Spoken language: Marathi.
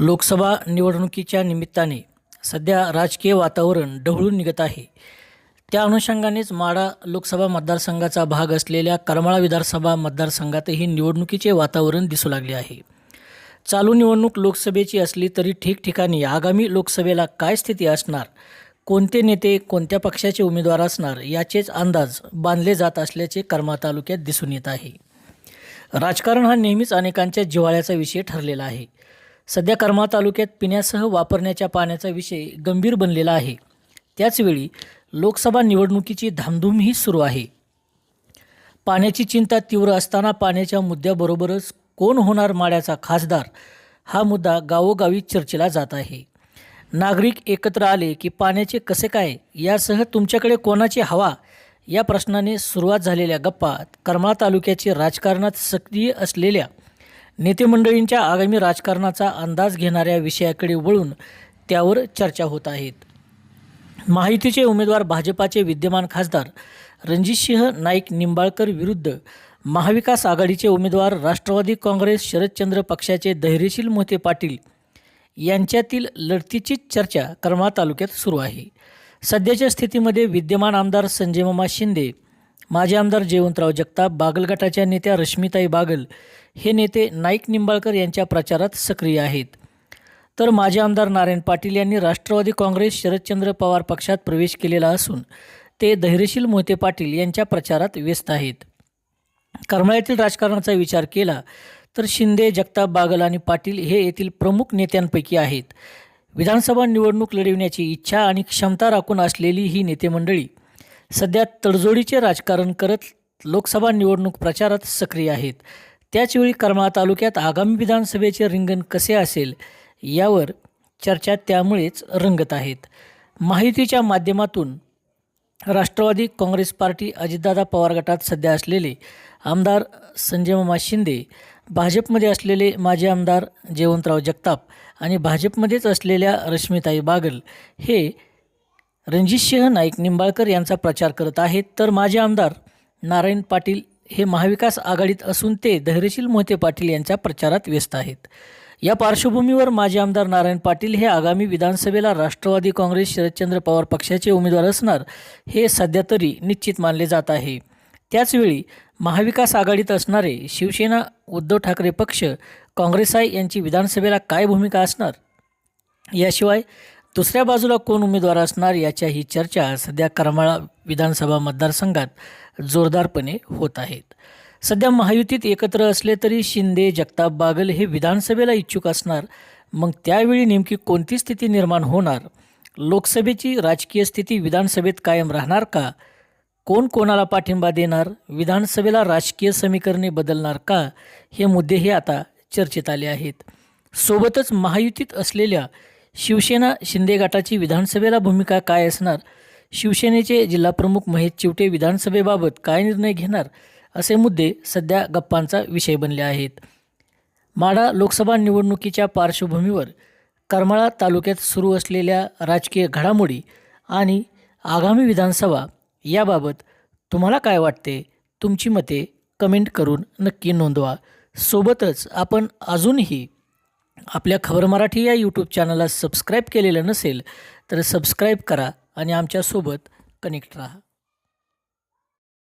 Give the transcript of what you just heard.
लोकसभा निवडणुकीच्या निमित्ताने सध्या राजकीय वातावरण ढवळून निघत आहे. त्या अनुषंगानेच माडा लोकसभा मतदारसंघाचा भाग असलेल्या करमाळा विधानसभा मतदारसंघातही निवडणुकीचे वातावरण दिसू लागले आहे. चालू निवडणूक लोकसभेची असली तरी ठिकठिकाणी आगामी लोकसभेला काय स्थिती असणार कोणते नेते कोणत्या पक्षाचे उमेदवार असणार याचेच अंदाज बांधले जात असल्याचे करमाळा तालुक्यात दिसून येत आहे. राजकारण हा नेहमीच अनेकांच्या जिव्हाळ्याचा विषय ठरलेला आहे. सध्या करमाळा तालुक्यात पिण्यासह वापरण्याच्या पाण्याचा विषय गंभीर बनलेला आहे. त्याचवेळी लोकसभा निवडणुकीची धामधूमही सुरू आहे. पाण्याची चिंता तीव्र असताना पाण्याच्या मुद्द्याबरोबरच कोण होणार माड्याचा खासदार हा मुद्दा गावोगावी चर्चेला जात आहे. नागरिक एकत्र आले की पाण्याचे कसे काय यासह तुमच्याकडे कोणाची हवा या प्रश्नाने सुरुवात झालेल्या गप्पा करमाळा तालुक्याचे राजकारणात सक्रिय असलेल्या नेतेमंडळींच्या आगामी राजकारणाचा अंदाज घेणाऱ्या विषयाकडे वळून त्यावर चर्चा होत आहेत. माहितीचे उमेदवार भाजपाचे विद्यमान खासदार रणजितसिंह नाईक निंबाळकर विरुद्ध महाविकास आघाडीचे उमेदवार राष्ट्रवादी काँग्रेस शरदचंद्र पक्षाचे धैर्यशील मोहिते पाटील यांच्यातील लढतीचीच चर्चा करमाळा तालुक्यात सुरू आहे. सध्याच्या स्थितीमध्ये विद्यमान आमदार संजय मामा शिंदे माजी आमदार जयवंतराव जगताप बागलगटाच्या नेत्या रश्मिताई बागल हे नेते नाईक निंबाळकर यांच्या प्रचारात सक्रिय आहेत. तर माजी आमदार नारायण पाटील यांनी राष्ट्रवादी काँग्रेस शरदचंद्र पवार पक्षात प्रवेश केलेला असून ते धैर्यशील मोहिते पाटील यांच्या प्रचारात व्यस्त आहेत. करमाळ्यातील राजकारणाचा विचार केला तर शिंदे जगताप बागल आणि पाटील हे येथील प्रमुख नेत्यांपैकी आहेत. विधानसभा निवडणूक लढविण्याची इच्छा आणि क्षमता राखून असलेली ही नेतेमंडळी सध्या तडजोडीचे राजकारण करत लोकसभा निवडणूक प्रचारात सक्रिय आहेत. त्याचवेळी करमाळा तालुक्यात आगामी विधानसभेचे रिंगण कसे असेल यावर चर्चा त्यामुळेच रंगत आहेत. माहितीच्या माध्यमातून राष्ट्रवादी काँग्रेस पार्टी अजितदादा पवार गटात सध्या असलेले आमदार संजय मामा शिंदे भाजपमध्ये असलेले माजी आमदार जयवंतराव जगताप आणि भाजपमध्येच असलेल्या रश्मिताई बागल हे रणजितसिंह नाईक निंबाळकर यांचा प्रचार करत आहेत. तर माजी आमदार नारायण पाटील हे महाविकास आघाडीत असून ते धैर्यशील मोहिते पाटील यांच्या प्रचारात व्यस्त आहेत. या पार्श्वभूमीवर माजी आमदार नारायण पाटील हे आगामी विधानसभेला राष्ट्रवादी काँग्रेस शरदचंद्र पवार पक्षाचे उमेदवार असणार हे सध्या तरी निश्चित मानले जात आहे. त्याचवेळी महाविकास आघाडीत असणारे शिवसेना उद्धव ठाकरे पक्ष काँग्रेस आय यांची विधानसभेला काय भूमिका असणार? याशिवाय दुसऱ्या बाजूला कोण उमेदवार असणार याच्या ही चर्चा सध्या करमाळा विधानसभा मतदारसंघात जोरदारपणे होत आहेत. सध्या महायुतीत एकत्र असले तरी शिंदे जगताप बागल हे विधानसभेला इच्छुक असणार. मग त्यावेळी नेमकी कोणती स्थिती निर्माण होणार? लोकसभेची राजकीय स्थिती विधानसभेत कायम राहणार का? कोण कोणाला पाठिंबा देणार? विधानसभेला राजकीय समीकरणे बदलणार का? हे मुद्देही आता चर्चेत आले आहेत. सोबतच महायुतीत असलेल्या शिवसेना शिंदे गटाची विधानसभेला भूमिका काय असणार? शिवसेनेचे जिल्हाप्रमुख महेश चिवटे विधानसभेबाबत काय निर्णय घेणार? असे मुद्दे सध्या गप्पांचा विषय बनले आहेत. माढा लोकसभा निवडणुकीच्या पार्श्वभूमीवर करमाळा तालुक्यात सुरू असलेल्या राजकीय घडामोडी आणि आगामी विधानसभा याबाबत तुम्हाला काय वाटते? तुमची मते कमेंट करून नक्की नोंदवा. सोबतच आपण अजूनही आपल्या खबर मराठी या यूट्यूब चॅनलला सबस्क्राईब केलेलं नसेल तर सबस्क्राईब करा आणि आमच्यासोबत कनेक्ट राहा.